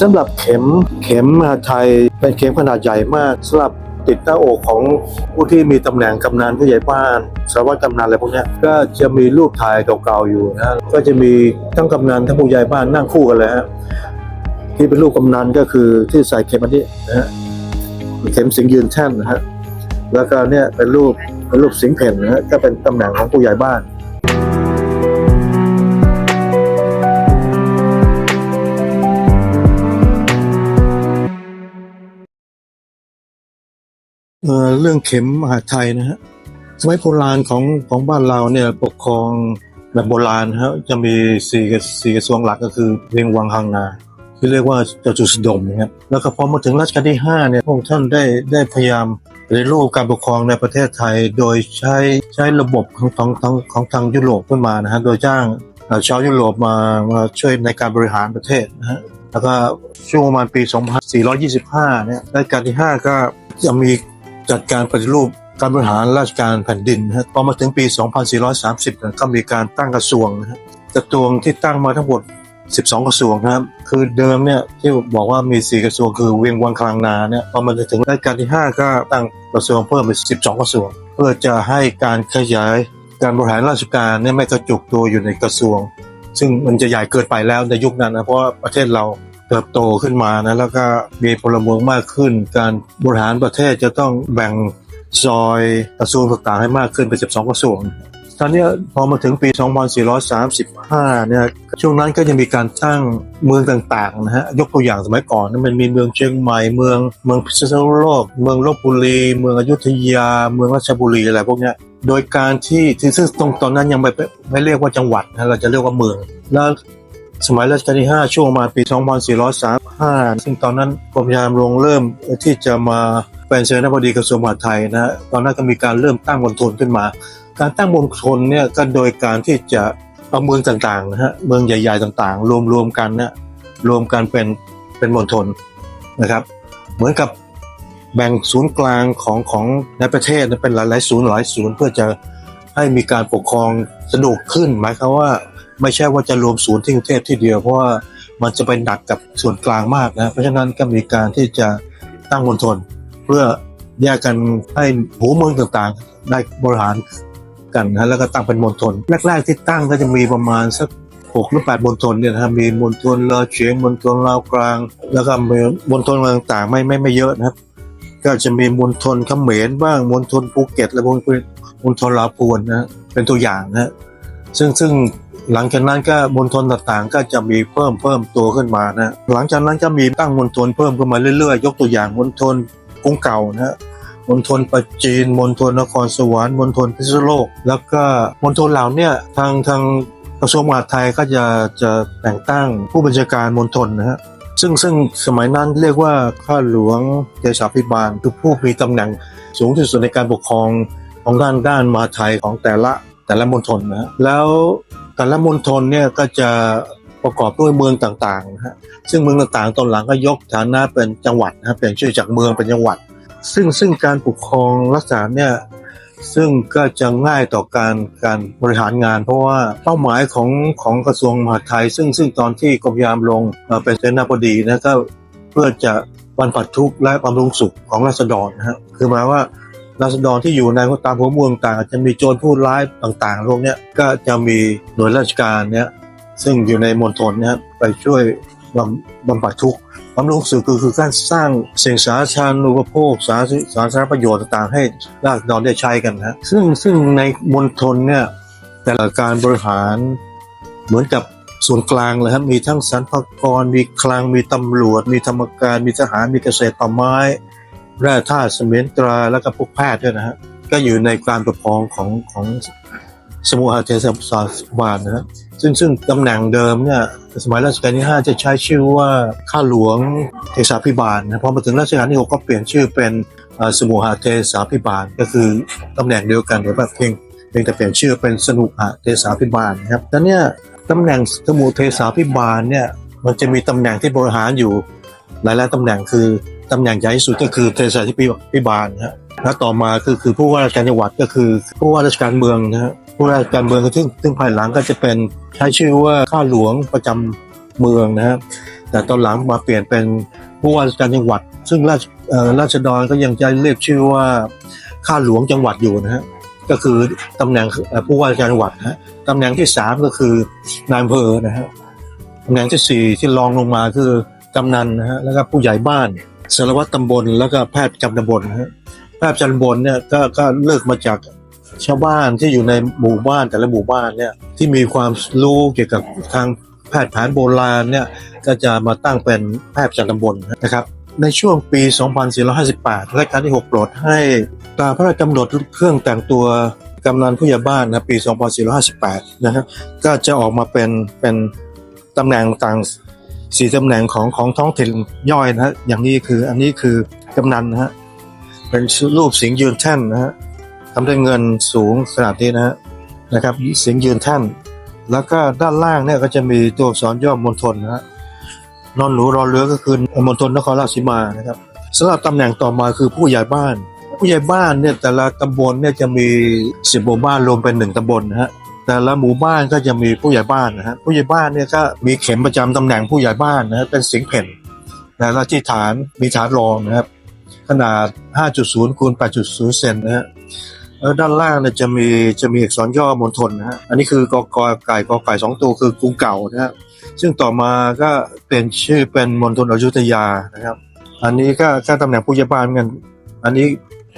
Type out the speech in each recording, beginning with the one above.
สำหรับเข็มเข็มไทยเป็นเข็มขนาดใหญ่มากสำหรับติดหน้าอกของผู้ที่มีตำแหน่งกำนันผู้ใหญ่บ้านสารวัตรกำนันอะไรพวกนี้ก็จะมีรูปถ่ายเก่าๆอยู่นะก็จะมีทั้งกำนันทั้งผู้ใหญ่บ้านนั่งคู่กันเลยฮะที่เป็นรูปกำนันก็คือที่ใส่เข็มอันนี้นะฮะเข็มสิงยืนแท่นนะฮะแล้วก็เนี่ยเป็นรูปเป็นรูปสิงเพ่นนะฮะก็เป็นตำแหน่งของผู้ใหญ่บ้าน เรื่องเข็มมหาไทยนะฮะสมัยโบราณของของบ้านเราเนี่ยปกครองแบบโบราณฮะจะมีสี่สี่กระทรวงหลักก็คือเวียงวังฮังนาที่เรียกว่าจตุสดมนะครับแล้วก็พอมาถึงรัชกาลที่ห้าเนี่ยพระองค์ท่านได้ได้พยายามปฏิรูปการปกครองในประเทศไทย โดยใช้ใช้ระบบของของของของทางยุโรปขึ้นมานะฮะโดยจ้างชาวยุโรปมามาช่วยในการบริหารประเทศนะฮะแล้วก็ช่วงประมาณปี 2425 เนี่ยรัชกาลที่ 5 ก็จะมี จัดการปฏิรูปการบริหารราชการแผ่นดินนะฮะพอมาถึงปี 2430นี่ยก็มีการตั้งกระทรวงนะฮะกระทรวงที่ตั้งมาทั้งหมด 12 กระทรวงนะครับ คือเดิมเนี่ยที่บอกว่ามี 4 กระทรวงคือเวียงวังคลังนาเนี่ยพอมาถึงรัชกาลที่ 5 ก็ตั้งกระทรวงเพิ่มเป็น 12 กระทรวง เพื่อจะให้การขยายการบริหารราชการเนี่ยไม่กระจุกตัวอยู่ในกระทรวง ซึ่งมันจะใหญ่เกินไปแล้วในยุคนั้นนะเพราะประเทศเรา เติบโตขึ้นมานะแล้วก็มีพลเมืองมากขึ้น การบริหารประเทศจะต้องแบ่งซอยกระทรวงต่างๆให้มากขึ้นเป็น 12 กระทรวง ตอนนี้พอมาถึงปี 2435 เนี่ยช่วงนั้นก็จะมีการตั้งเมืองต่างๆนะฮะยกตัวอย่างสมัยก่อนนะมันมีเมืองเชียงใหม่เมืองเมืองพิษณุโลก เมืองลบบุรีเมืองอยุธยา เมืองราชบุรีอะไรพวกนี้โดยการที่ที่ซึ่งตรงตอนนั้นยังไม่ไม่เรียกว่าจังหวัดนะเราจะเรียกว่าเมืองแล้ว สมัยรัชกาลที่ 5 ช่วงประมาณปี 2435 ซึ่งตอนนั้นกรมยามรงเริ่มที่จะมาเป็นเสนาบดีกระทรวงมหาดไทยนะฮะตอนนั้นก็มีการเริ่มตั้งมณฑลขึ้นมา การตั้งมณฑลเนี่ยก็โดยการที่จะเอาเมืองต่างๆนะฮะเมืองใหญ่ ๆต่างๆ รวมๆกันนะรวมกันเป็นเป็นมณฑลนะครับ เหมือนกับแบ่งศูนย์กลางของของในประเทศเป็นหลายๆศูนย์หลายศูนย์เพื่อจะให้มีการปกครองสะดวกขึ้น หมายความว่า ไม่ใช่ว่าจะรวมศูนย์ที่กรุงเทพที่เดียว เพราะว่ามันจะไปหนักกับส่วนกลางมากนะเพราะฉะนั้นก็มีการที่จะตั้งมณฑลเพื่อแยกกันให้หัวเมืองต่างๆ ได้บริหารกันนะแล้วก็ตั้งเป็นมณฑลแรกๆที่ตั้งก็จะมีประมาณสักหกหรือแปดมณฑลเนี่ยนะครับมีมณฑลเลอเฉียงมณฑลลาวกลาง แล้วก็มีมณฑลต่างๆ ไม่ไม่ไม่เยอะนะครับ ก็จะมีมณฑลเขมรบ้างมณฑลภูเก็ต และมณฑลมณฑลลาวพวนนะเป็นตัวอย่างนะฮะซึ่งซึ่ง หลังจากนั้นก็มณฑลต่างๆ ก็จะมีเพิ่มเพิ่มตัวขึ้นมานะหลังจากนั้นก็มีตั้งมณฑลเพิ่มขึ้นมาเรื่อยๆ ยกตัวอย่างมณฑลกรุงเก่านะมณฑลปัจจีนมณฑลนครสวรรค์มณฑลพิษณุโลก แล้วก็มณฑลเหล่านี้ทางทางกระทรวงมหาดไทยก็จะจะแต่งตั้งผู้บัญชาการมณฑลนะฮะซึ่งซึ่งสมัยนั้นเรียกว่าข้าหลวงเดชาพิบาลคือผู้มีตำแหน่งสูงที่สุดในการปกครองของด้านด้านมหาดไทยของแต่ละแต่ละมณฑลนะฮะแล้ว แต่ละมณฑลเนี่ยก็จะประกอบด้วยเมืองต่างๆนะฮะซึ่งเมืองต่างๆตอนหลังก็ยกฐานะเป็นจังหวัดนะเปลี่ยนชื่อจากเมืองเป็นจังหวัด ซึ่งซึ่งการปกครองรักษาเนี่ยซึ่งก็จะง่ายต่อการการบริหารงาน เพราะว่าเป้าหมายของของกระทรวงมหาดไทย ซึ่งซึ่งตอนที่กรมยามลงเอ่อเป็นเสนาบดีนะก็เพื่อจะบรรเทาทุกข์และบำรุงสุขของราษฎรนะฮะคือหมายว่า ราษฎรที่อยู่ในตามหัวเมืองต่างจะมีโจรผู้ร้ายต่างๆพวกนี้ก็จะมีหน่วยราชการเนี่ยซึ่งอยู่ในมณฑลเนี่ยไปช่วยบำบำบัดทุกข์ความรู้สึกคือคือการสร้างสิ่งสาธารณูปโภคสารสาธารณประโยชน์ต่างๆ ให้ราษฎรได้ใช้กันนะซึ่งซึ่งในมณฑลเนี่ยแต่ละการบริหารเหมือนกับส่วนกลางเลยครับมีทั้งสรรพากรมีคลังมีตำรวจ มีธรรมการมีทหารมีเกษตรป่าไม้ แร่ธาตุเสมนตราแล้วก็พวกแพทย์ด้วยนะฮะก็อยู่ในการปกครองของของสมุหเทศบาลนะฮะซึ่งซึ่งตำแหน่งเดิมเนี่ยสมัยรัชกาลที่ 5 จะใช้ชื่อว่าข้าหลวงเทสาพิบาลนะพอมาถึงรัชกาลที่ 6 ก็เปลี่ยนชื่อเป็นสมุหเทสาพิบาล ก็คือตำแหน่งเดียวกันแต่แบบเพียงเพียงแต่เปลี่ยนชื่อเป็นสนุหเทสาพิบาลนะครับแต่เนี่ยตำแหน่งสมุเทสาพิบาลเนี่ยมันจะมีตำแหน่งที่บริหารอยู่หลายๆตำแหน่งคือ ตำแหน่งใหญ่ที่สุดก็คือเทสาพิบาลนะฮะแล้วต่อมาคือคือผู้ว่าราชการจังหวัดก็คือ ผู้ว่าราชการเมืองนะฮะผู้ว่าราชการเมืองซึ่งซึ่งภายหลังก็จะเป็นใช้ชื่อว่าข้าหลวงประจำเมืองนะครับแต่ตอนหลังมาเปลี่ยนเป็นผู้ว่าราชการจังหวัด ซึ่งราชเอ่อราชดรก็ยังจะเรียกชื่อว่าข้าหลวงจังหวัดอยู่นะฮะก็คือตำแหน่งผู้ว่าราชการจังหวัดนะฮะตำแหน่งที่สามก็คือนายอำเภอนะฮะตำแหน่งที่สี่ที่รองลงมาคือกำนันนะฮะแล้วก็ผู้ใหญ่บ้าน สารวัตรตำบลแล้วก็แพทย์ประจำตำบลฮะแพทย์ประจำตำบลเนี่ยก็ก็เลิกมาจากชาวบ้านที่อยู่ในหมู่บ้านแต่ละหมู่บ้านเนี่ยที่มีความรู้เกี่ยวกับทางแพทย์แผนโบราณเนี่ยก็จะมาตั้งเป็นแพทย์ประจำตำบลนะครับ ในช่วงปี 2458รัชกาลที่ 6 โปรดให้ตามพระราชกำหนดเครื่องแต่งตัวกำนันผู้ใหญ่บ้านนะปี 2458 นะครับก็จะออกมาเป็นเป็นตำแหน่งต่าง สี่ตำแหน่งของของท้องถิ่นย่อยนะฮะอย่างนี้คืออันนี้คือกำนันนะฮะเป็นรูปสิงห์ยืนแท่นนะฮะทำด้วยเงินสูงขนาดนี้นะฮะนะครับสิงห์ยืนแท่น แล้วก็ด้านล่างเนี่ยก็จะมีตัวอักษรย่อมณฑลนะฮะนอนหนูรอเรือก็คือมณฑลนครราชสีมานะครับสำหรับตำแหน่งต่อมาคือผู้ใหญ่บ้าน ผู้ใหญ่บ้านเนี่ยแต่ละตำบลเนี่ยจะมีสิบหมู่บ้านรวมเป็นหนึ่งตำบลนะฮะ แต่ละหมู่บ้านก็จะมีผู้ใหญ่บ้านนะฮะผู้ใหญ่บ้านเนี่ยก็มีเข็มประจำตำแหน่งผู้ใหญ่บ้านนะฮะเป็นสิงเพ่นนะแล้วที่ฐานมีฐานรองนะครับ ขนาด 5.0คูณ8.0 เซนนะฮะแล้วด้านล่างเนี่ยจะมีจะมีอักษรย่อมณฑลนะฮะอันนี้คือกกไก่กไก่สองตัวคือกรุงเก่านะฮะซึ่งต่อมาก็เป็นชื่อเป็นมณฑลอยุธยานะครับ อันนี้ก็ก็ตำแหน่งผู้ใหญ่บ้านเหมือนกัน อันนี้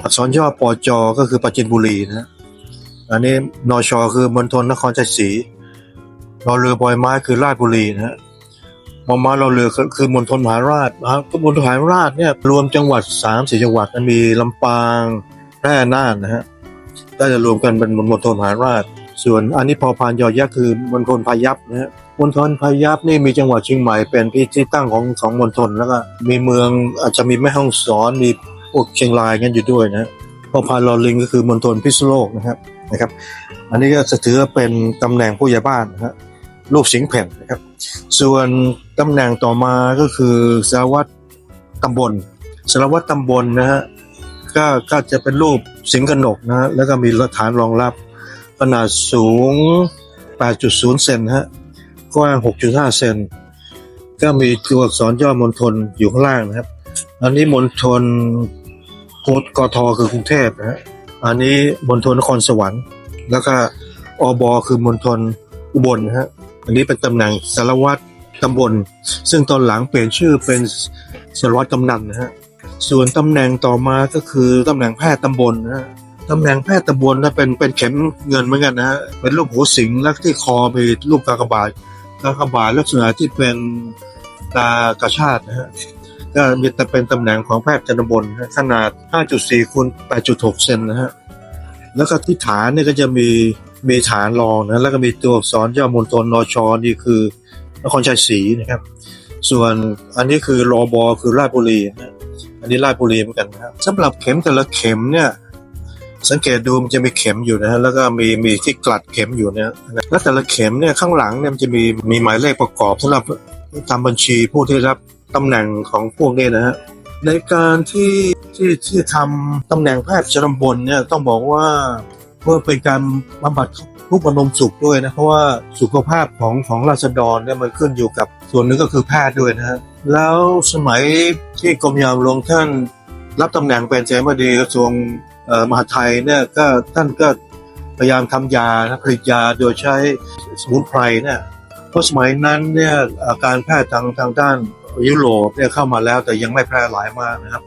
อักษรย่อปจก็คือปราจินบุรีนะฮะ อันนี้นชอคือมณฑลนครชัยศรีรอเรือบอยไม้คือราชบุรีนะฮะมอม้ารอเรือคือมณฑลมหาราชนะครับมณฑลมหาราชเนี่ยรวมจังหวัดสามสี่จังหวัดมันมีลำปางแพร่น่านนะฮะก็จะรวมกันเป็นมณฑลมหาราช ส่วนอันนี้พอพานยอยักษ์คือมณฑลพายัพนะฮะมณฑลพายัพนี่มีจังหวัดเชียงใหม่เป็นที่ที่ตั้งของของมณฑลแล้วก็มีเมืองอาจจะมีแม่ฮ่องสอนมีพวกเชียงรายกันอยู่ด้วยนะพอพานลอลิงก็คือมณฑลพิษณุโลกนะครับ นะครับ อันนี้ก็จะถือว่าเป็นตำแหน่งผู้ใหญ่บ้านนะฮะรูปสิงห์แผ่นนะครับ ส่วนตำแหน่งต่อมาก็คือสารวัตรตำบลสารวัตรตำบลนะฮะก็ก็จะเป็นรูปสิงห์กนกนะฮะแล้วก็มีฐานรองรับขนาดสูง 8.0 เซนนะฮะกว้าง 6.5 เซนก็มีตัวอักษรย่อมณฑลอยู่ข้างล่างนะครับ อันนี้มณฑลโคตกทคือกรุงเทพนะฮะ อันนี้มณฑลนครสวรรค์ แล้วก็อบอคือมณฑลอุบลนะฮะอันนี้เป็นตำแหน่งสารวัตรตำบล ซึ่งตอนหลังเปลี่ยนชื่อเป็นสารวัตรกำนันนะฮะส่วนตำแหน่งต่อมาก็คือตำแหน่งแพทย์ตำบลนะฮะตำแหน่งแพทย์ตำบลนะเป็นเป็นเข็มเงินเหมือนกันนะฮะเป็นรูปหัวสิงแล้วที่คอมีรูปกากบาทกากบาทลักษณะที่เป็นตากระชาตินะฮะ ก็มีแต่เป็นตำแหน่งของแพทย์จันบนขนาด 5.4คูณ8.6 เซนนะฮะ แล้วก็ที่ฐานเนี่ยก็จะมีมีฐานรองนะแล้วก็มีตัวอักษรย่อมณฑลนชนี่คือนครชัยศรีนะครับ ส่วนอันนี้คือรอบอคือราชบุรีนะอันนี้ราชบุรีเหมือนกันนะครับสำหรับเข็มแต่ละเข็มเนี่ยสังเกตดูมันจะมีเข็มอยู่นะฮะแล้วก็มีมีที่กลัดเข็มอยู่เนี่ยแล้วแต่ละเข็มเนี่ยข้างหลังเนี่ยมันจะมีมีหมายเลขประกอบสำหรับทำบัญชีผู้ที่รับ ตำแหน่งของพวกนี้นะฮะในการที่ที่ที่ทำตำแหน่งแพทย์ประจำบนเนี่ยต้องบอกว่าเพื่อเป็นการบำบัดทุกข์บำรุงสุขด้วยนะเพราะว่าสุขภาพของของราษฎรเนี่ยมันขึ้นอยู่กับส่วนหนึ่งก็คือแพทย์ด้วยนะฮะแล้วสมัยที่กรมยามหลวงท่านรับตำแหน่งเป็นเจ้าหน้าที่กระทรวงมหาดไทยเนี่ยก็ท่านก็พยายามทำยาผลิตยาโดยใช้สมุนไพรเนี่ยเพราะสมัยนั้นเนี่ยอาการแพทย์ทางทางด้าน ยุโรปเนี่ยเข้ามาแล้วแต่ยังไม่แพร่หลายมากนะครับ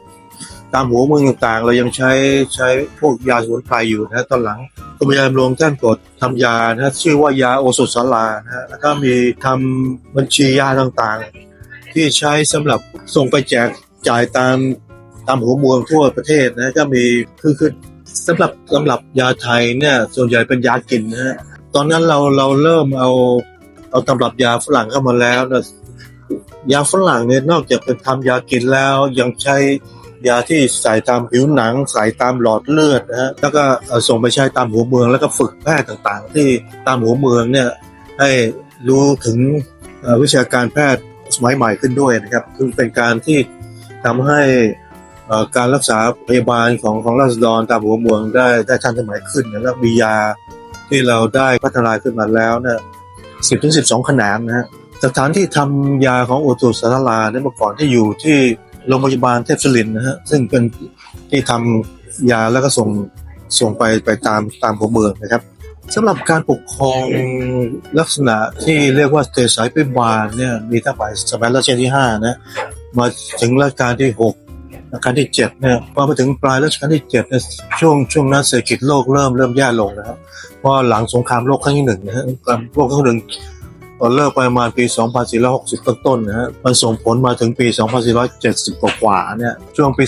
ตามหัวเมืองต่างๆ เรายังใช้ใช้พวกยาสมุนไพรอยู่นะตอนหลังกรมยามหลวงท่านกดทำยานะชื่อว่ายาโอสถสารานะฮะแล้วก็มีทำบัญชียาต่างๆ ที่ใช้สำหรับส่งไปแจกจ่ายตามตามหัวเมืองทั่วประเทศนะก็มีคือคือสำหรับสำหรับยาไทยเนี่ยส่วนใหญ่เป็นยากินนะฮะตอนนั้นเราเราเริ่มเอาเอาตำรับยาฝรั่งเข้ามาแล้วนะ ยาฝรั่งเนี่ยนอกจากเป็นทำยากินแล้วยังใช้ยาที่ใส่ตามผิวหนังใส่ตามหลอดเลือดนะฮะแล้วก็ส่งไปใช้ตามหัวเมือง แล้วก็ฝึกแพทย์ต่างๆ ที่ตามหัวเมืองเนี่ยให้รู้ถึงวิชาการแพทย์สมัยใหม่ขึ้นด้วยนะครับซึ่งเป็นการที่ทำให้การรักษาพยาบาลของของราษฎรตามหัวเมืองได้ได้ทันสมัยขึ้นแล้วมียาที่เราได้พัฒนาขึ้นมาแล้วเนี่ยสิบถึงสิบสองขนาดนะฮะ สถานที่ทำยาของโอตุสาธาราเนี่ยเมื่อก่อนที่อยู่ที่โรงพยาบาลเทพศิรินนะฮะซึ่งเป็นที่ทำยาแล้วก็ส่งส่งไปไปตามตามหัวเมืองนะครับสำหรับการปกครองลักษณะที่เรียกว่าเตสายพิบาลเนี่ยมีตั้งแต่สมัยรัชกาลที่ห้านะมาถึงรัชกาลที่หกรัชกาลที่เจ็ดเนี่ยพอมาถึงปลายรัชกาลที่เจ็ดเนี่ยช่วงช่วงนั้นเศรษฐกิจโลกเริ่มเริ่มแย่ลงนะครับเพราะหลังสงครามโลกครั้งที่หนึ่งนะฮะสงครามโลกครั้งที่หนึ่ง ตอนเลิกไประมาณปี 2460 ต้นๆนะฮะมันส่งผลมาถึงปี 2470 กว่าเนี่ยช่วงปี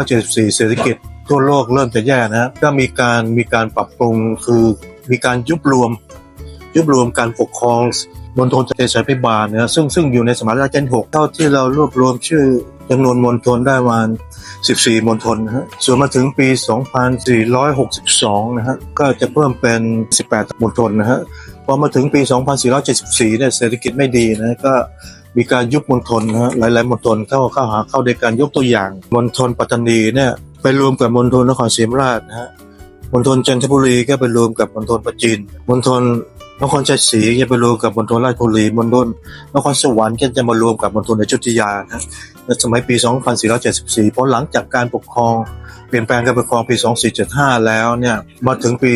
2474 เศรษฐกิจทั่วโลกเริ่มจะแย่นะฮะก็มีการมีการปรับปรุงคือมีการยุบรวม ยุบรวมการปกครองมณฑลเตชัยพิบาลนะซึ่งซึ่งอยู่ในสมัยรัชกาลที่6เท่าที่เรารวบรวมชื่อจำนวนมณฑลได้ประมาณ 14 มณฑลนะฮะส่วนมาถึงปี 2462 นะฮะ ก็จะเพิ่มเป็น 18 มณฑลนะฮะ พอมาถึงปี 2474 เนี่ยเศรษฐกิจไม่ดีนะก็มีการยุบมณฑลนะฮะหลายๆมณฑลเข้าเข้าหาเข้าด้วยการยกตัวอย่างมณฑลปัตตานีเนี่ยไปรวมกับมณฑลนครศรีธรรมราชนะฮะมณฑลจันทบุรีก็ไปรวมกับมณฑลปัจจินมณฑลนครชัยศรีก็ไปรวมกับมณฑลราชบุรีมณฑลนครสวรรค์ก็จะมารวมกับมณฑลอยุธยานะในสมัยปี 2474 เพราะหลังจากการปกครองเปลี่ยนแปลงการปกครองปี 2475 แล้วเนี่ยมาถึงปี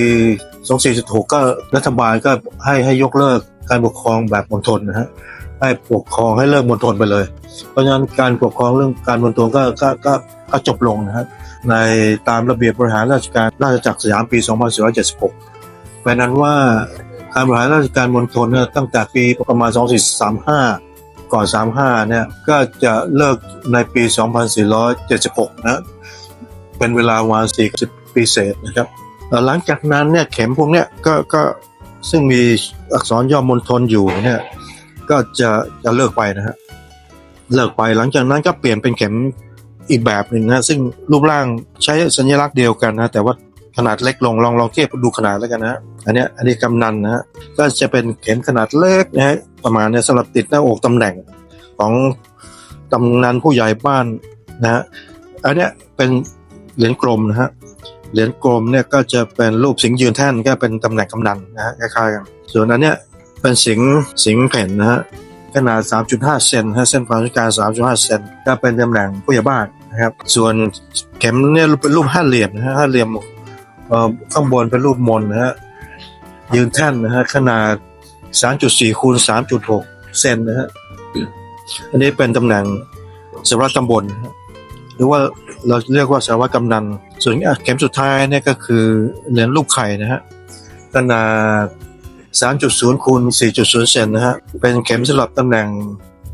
2476 ก็รัฐบาลก็ให้ให้ยกเลิกการปกครองแบบมณฑลนะฮะให้ปกครองให้เลิกมณฑลไปเลย เพราะฉะนั้นการปกครองเรื่องการมณฑลก็ก็ก็ก็จบลงนะฮะในตามระเบียบบริหารราชการราชจักรสยามปี 2476เพราะนั้นว่าการบริหารราชการมณฑลเนี่ยตั้งแต่ปีประมาณ 2435 ก่อน 35 เนี่ยก็จะเลิกในปี 2476 นะ เป็นเวลาประมาณ40 ปีเศษนะครับ หลังจากนั้นเนี่ยเข็มพวกเนี้ยก็ก็ซึ่งมีอักษรย่อมณฑลอยู่เนี่ยก็จะจะเลิกไปนะฮะเลิกไปหลังจากนั้นก็เปลี่ยนเป็นเข็มอีกแบบหนึ่งนะซึ่งรูปร่างใช้สัญลักษณ์เดียวกันนะแต่ว่าขนาดเล็กลงลองลองเทียบดูขนาดแล้วกันนะอันเนี้ยอันนี้กำนันนะก็จะเป็นเข็มขนาดเล็กนะฮะประมาณเนี้ยสำหรับติดหน้าอกตำแหน่งของกำนันผู้ใหญ่บ้านนะฮะอันเนี้ยเป็นเหรียญกลมนะฮะ เหรียญกลมเนี่ยก็จะเป็นรูปสิงห์ยืนแท่นก็เป็นตำแหน่งกำนันนะฮะคล้ายๆกันส่วนอันเนี้ยเป็นสิงห์สิงห์แผ่นนะฮะขนาด 3.5 เซนฮะเส้นผ่านศูนย์กาง3.5 เซนก็เป็นตำแหน่งผู้ใหญ่บ้านนะครับ ส่วนเข็มเนี่ยเป็นรูปห้าเหลี่ยมนะฮะห้าเหลี่ยมเอ่อข้างบนเป็นรูปมนนะฮะยืนแท่นนะฮะขนาด 3.4คูณ3.6 เซนนะฮะอันนี้เป็นตำแหน่งสารวัตรตำบลหรือว่าเราเรียกว่าสารวัตรกำนัน ส่วนเข็มสุดท้ายเนี่ยก็คือเหรียญรูปไข่นะฮะขนาด 3.0คูณ4.0 เซนนะฮะเป็นเข็มสำหรับตำแหน่ง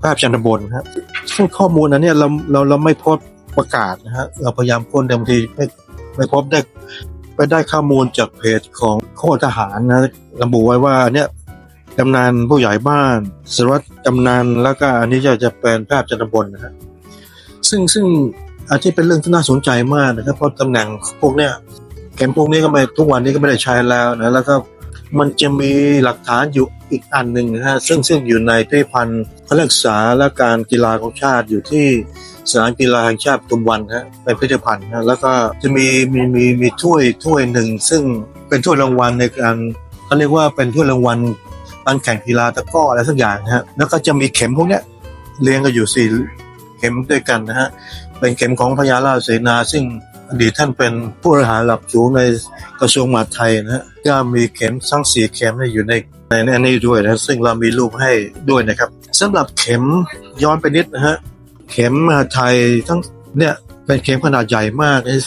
ภาพชันบนนะฮะซึ่งข้อมูลอันเนี้ยเราเราเราไม่พบประกาศนะฮะเราพยายามค้นแต่บางทีไม่ไม่พบได้ไปได้ข้อมูลจากเพจของโคทหารนะระบุไว้ว่าเนี่ยกำนันผู้ใหญ่บ้านสารวัตรกำนันแล้วก็อันนี้จะจะเป็นภาพจันทบนนะฮะซึ่งซึ่ง อันที่เป็นเรื่องที่น่าสนใจมากนะครับเพราะตำแหน่งพวกเนี้ยเข็มพวกนี้ก็ไม่ทุกวันนี้ก็ไม่ได้ใช้แล้วนะแล้วก็มันจะมีหลักฐานอยู่อีกอันหนึ่งนะฮะซึ่งซึ่งอยู่ในพิพิธภัณฑ์พระรักษาและการกีฬาของชาติอยู่ที่สนามกีฬาแห่งชาติปทุมวันฮะเป็นพิพิธภัณฑ์ฮะแล้วก็จะมีมีมีมีถ้วยถ้วยหนึ่ง ซึ่งเป็นถ้วยรางวัลในการเขาเรียกว่าเป็นถ้วยรางวัลการแข่งกีฬาตะก้ออะไรสักอย่างนะฮะแล้วก็จะมีเข็มพวกเนี้ยเรียงกันอยู่สี่เข็มด้วยกันนะฮะ เป็นเข็มของพญาราชเสนาซึ่งอดีตท่านเป็นผู้บริหารระดับสูงในกระทรวงมหาดไทยนะฮะก็มีเข็มทั้งสี่เข็มนี่อยู่ในในในนี้ด้วยนะซึ่งเรามีรูปให้ด้วยนะครับสำหรับเข็มย้อนไปนิดนะฮะเข็มมหาไทยทั้งเนี่ยเป็นเข็มขนาดใหญ่มากนะ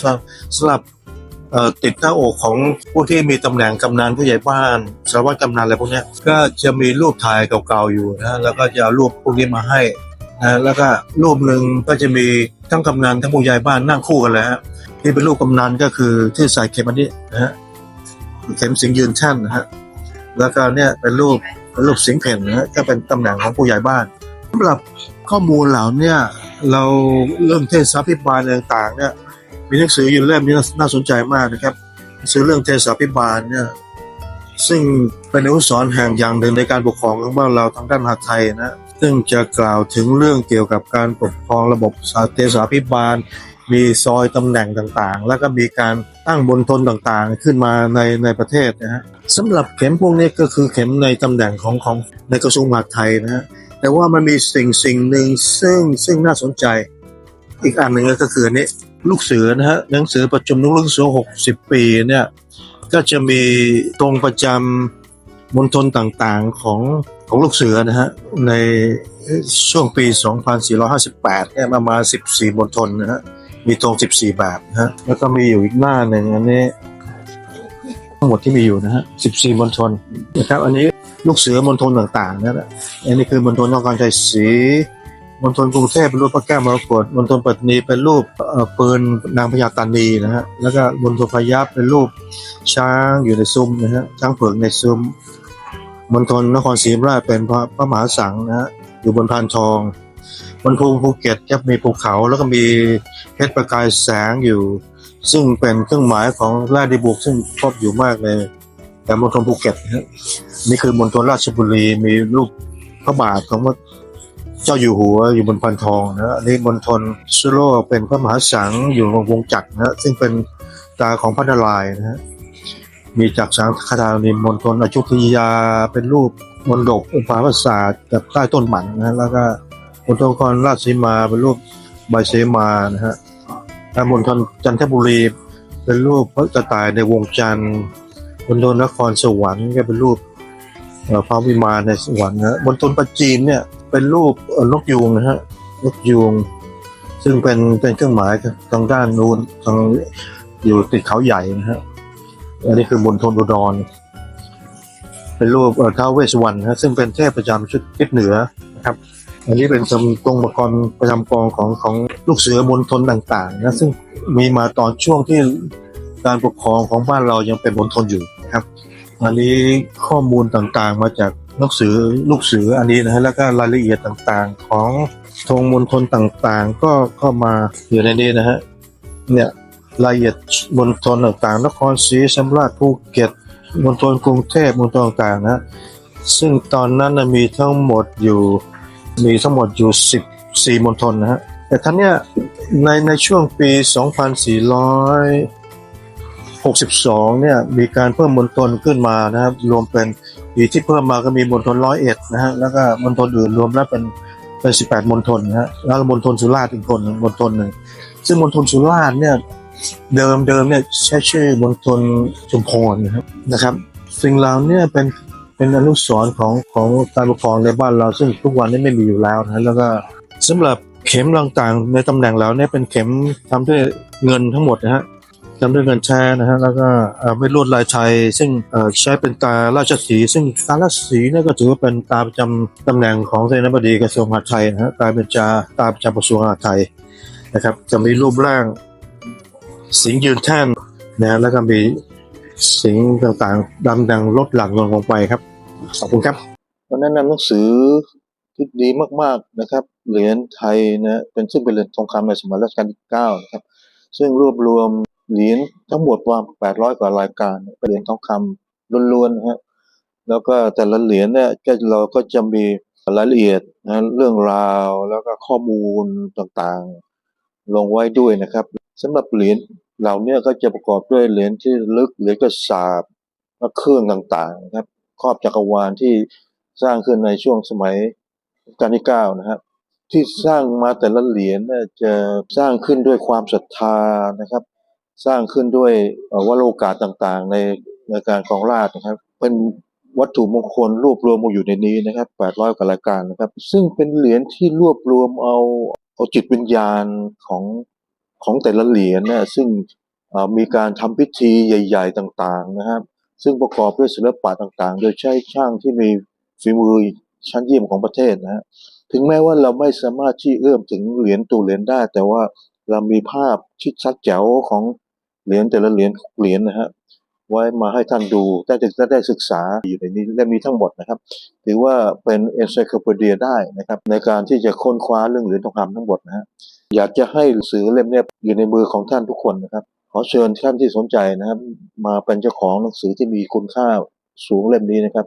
สำหรับติดหน้าอกของผู้ที่มีตำแหน่งกำนันผู้ใหญ่บ้านสารวัตรกำนันอะไรพวกนี้ก็จะมีรูปถ่ายเก่าๆอยู่นะแล้วก็จะเอารูปพวกนี้มาให้นะแล้วก็รูปหนึ่งก็จะมี ทั้งกำนันทั้งผู้ใหญ่บ้านนั่งคู่กันเลยฮะที่เป็นรูปกำนันก็คือที่ใส่เข็มอันนี้นะฮะเข็มสิงยืนแท่นนะฮะแล้วก็เนี่ยเป็นรูปเป็นรูปสิงเพ่นนะฮะก็เป็นตำแหน่งของผู้ใหญ่บ้านสำหรับข้อมูลเหล่านี้เราเรื่องเทศสาพิบาลอะไรต่างๆเนี่ยมีหนังสืออยู่เล่มนี้น่าสนใจมากนะครับหนังสือเรื่องเทศสาพิบาลเนี่ยซึ่งเป็นอนุสรณ์แห่งอย่างหนึ่งในการปกครองของบ้านเราทางด้านมหาไทยนะ ซึ่งจะกล่าวถึงเรื่องเกี่ยวกับการปกครองระบบสาเทศาพิบาล มีซอยตำแหน่งต่างๆ แล้วก็มีการตั้งบนทนต่างๆ ขึ้นมาในในประเทศนะฮะสำหรับเข็มพวกนี้ก็คือเข็มในตำแหน่งของของในกระทรวงมหาดไทยนะฮะแต่ว่ามันมีสิ่งสิ่งหนึ่งซึ่งซึ่งน่าสนใจ อีกอันหนึ่งก็คืออันนี้ลูกเสือนะฮะหนังสือประชุลูกเสือหกสิบปีเนี่ยก็จะมีตรงประจำ มณฑลต่างๆของของลูกเสือนะฮะในช่วงปี 2458เนี่ยประมาณ 14มณฑลนะฮะมีตรง 14 แบบนะฮะแล้วก็มีอยู่อีกหน้าหนึ่งอันนี้ ทั้งหมดที่มีอยู่นะฮะ 14มณฑลนะครับอันนี้ลูกเสือมณฑลต่างๆนั่นแหละอันนี้คือมณฑลนครชัยศรีมณฑลกรุงเทพเป็นรูปพระแก้วมรกตมณฑลปัตตานีเป็นรูปเอ่อปืนนางพญาตานีนะฮะแล้วก็มณฑลพยัพเป็นรูปช้างอยู่ในซุ้มนะฮะช้างเผือกในซุ้ม มณฑลนครศรีธรรมราชเป็นพระพระมหาสังนะฮะอยู่บนพานทองมณฑลภูเก็ตจะมีภูเขาแล้วก็มีเพชรประกายแสงอยู่ ซึ่งเป็นเครื่องหมายของราชดีบุกซึ่งครอบอยู่มากเลยแต่มณฑลภูเก็ตนะนี่คือมณฑลราชบุรีมีรูปพระบาทของพระเจ้าอยู่หัวอยู่บนพันทองนะอันนี้มณฑลสุโลเป็นพระมหาสังอยู่บนวงจักรนะฮะซึ่งเป็นตาของพระนารายณ์นะฮะ มีจักสังคดานิมมณฑลอยุธยาเป็นรูปมนดกอุปาปราสาทกับใต้ต้นหมันนะฮะแล้วก็มณฑลครราชสีมาเป็นรูปใบเสมานะฮะถ้ามณฑลจันทบุรีเป็นรูปพระกระต่ายในวงจันทร์มณฑลนครสวรรค์ก็เป็นรูปพระวิมานในสวรรค์นะมณฑลปัจจีนเนี่ยเป็นรูปนกยูงนะฮะนกยูงซึ่งเป็นเป็นเครื่องหมายทางด้านนู้นทางอยู่ติดเขาใหญ่นะฮะ อันนี้คือมณฑลอุดรเป็นรูปเอ่อท้าวเวสสวรรณนะฮะซึ่งเป็นเทพประจำชุดทิศเหนือนะครับ อันนี้เป็นตรงประกรประจำกองของของลูกเสือมณฑลต่างๆนะซึ่งมีมาตอนช่วงที่การปกครองของบ้านเรายังเป็นมณฑลอยู่นะครับ อันนี้ข้อมูลต่างๆมาจากลูกเสือลูกเสืออันนี้นะฮะแล้วก็รายละเอียดต่างๆ ของธงมณฑลต่างๆ ก็ก็มาอยู่ในนี้นะฮะเนี่ย รายละเอียดมณฑลต่างๆ นครศรีธรรมราชภูเก็ตมณฑลกรุงเทพมณฑลต่างๆนะฮะซึ่งตอนนั้นนะมีทั้งหมดอยู่มีทั้งหมดอยู่ 14มณฑลนะฮะแต่ท่านเนี่ยในในช่วงปี 2462 เนี่ยมีการเพิ่มมณฑลขึ้นมานะครับ รวมเป็นปีที่เพิ่มมาก็มีมณฑลร้อยเอ็ดนะฮะแล้วก็มณฑลอื่นรวมแล้วเป็นเป็น 18มณฑลนะฮะแล้วมณฑลสุราษฎร์อีกคนหนึ่งมณฑลหนึ่งซึ่งมณฑลสุราษฎร์เนี่ย เดิมเดิมเนี่ยใช้ชื่อมณฑลชุมพรนะครับนะครับ สิ่งเหล่านี้เป็นเป็นอนุสรณ์ของของการปกครองในบ้านเรา ซึ่งทุกวันนี้ไม่มีอยู่แล้วนะแล้วก็สำหรับเข็มต่างๆในตำแหน่งแล้วเนี่ยเป็นเข็มทำด้วยเงินทั้งหมดนะฮะทำด้วยเงินแช่นะฮะแล้วก็เอ่ลวดลายไทยซึ่งใช้เป็นตาราชสีซึ่งตาราชสีนี่ก็ถือว่าเป็นตาประจำตำแหน่งของเสนาบดีกระทรวงมหาดไทยนะฮะตาเป็นจาตาประจำกระทรวงมหาดไทยนะครับจะมีรูปร่าง สิงยืนแท่นนะฮะแล้วก็มีสิงต่างๆดำดังลดหลั่งลงลงไปครับ ขอบคุณครับวันแนะนำหนังสือที่ดีมากๆนะครับ เหรียญไทยนะเป็นซึ่งเป็นเหรียญทองคำในสมัยรัชกาลที่เก้านะครับซึ่งรวบรวมเหรียญทั้งหมดประมาณ800 กว่ารายการเป็นเหรียญทองคำล้วนๆนะฮะแล้วก็แต่ละเหรียญเนี่ยก็เราก็จะมีรายละเอียดนะเรื่องราวแล้วก็ข้อมูลต่างๆ ลงไว้ด้วยนะครับ สำหรับเหรียญเหล่านี้ก็จะประกอบด้วยเหรียญที่ลึกเหรียญกระสาบและเครื่องต่างๆครับครอบจักรวาลที่สร้างขึ้นในช่วงสมัยรัชกาลที่เก้านะครับ ที่สร้างมาแต่ละเหรียญนี่จะสร้างขึ้นด้วยความศรัทธานะครับ สร้างขึ้นด้วยวโรกาสต่างๆ ในในการครองราชนะครับ เป็นวัตถุมงคลรวบรวมมาอยู่ในนี้นะครับ 800กว่ารายการนะครับ ซึ่งเป็นเหรียญที่รวบรวมเอาเอาจิตวิญญาณของ ของแต่ละเหรียญเนี่ยซึ่งมีการทำพิธีใหญ่ ๆ ต่างๆนะครับ ซึ่งประกอบด้วยศิลปะต่างๆ โดยใช้ช่างที่มีฝีมือชั้นเยี่ยมของประเทศนะฮะถึงแม้ว่าเราไม่สามารถที่เอื้อมถึงเหรียญตัวเหรียญได้ แต่ว่าเรามีภาพชิดชัดแจ๋วของเหรียญแต่ละเหรียญเหรียญนะฮะไว้มาให้ท่านดูได้จะได้ศึกษาอยู่ในนี้เล่มนี้ทั้งหมดนะครับ ถือว่าเป็นเอนไซโคปีเดียได้นะครับ ในการที่จะค้นคว้าเรื่องเหรียญทองคำทั้งหมดนะฮะ อยากจะให้หนังสือเล่มนี้อยู่ในมือของท่านทุกคนนะครับ ขอเชิญท่านที่สนใจนะครับ มาเป็นเจ้าของหนังสือที่มีคุณค่าสูงเล่มนี้นะครับ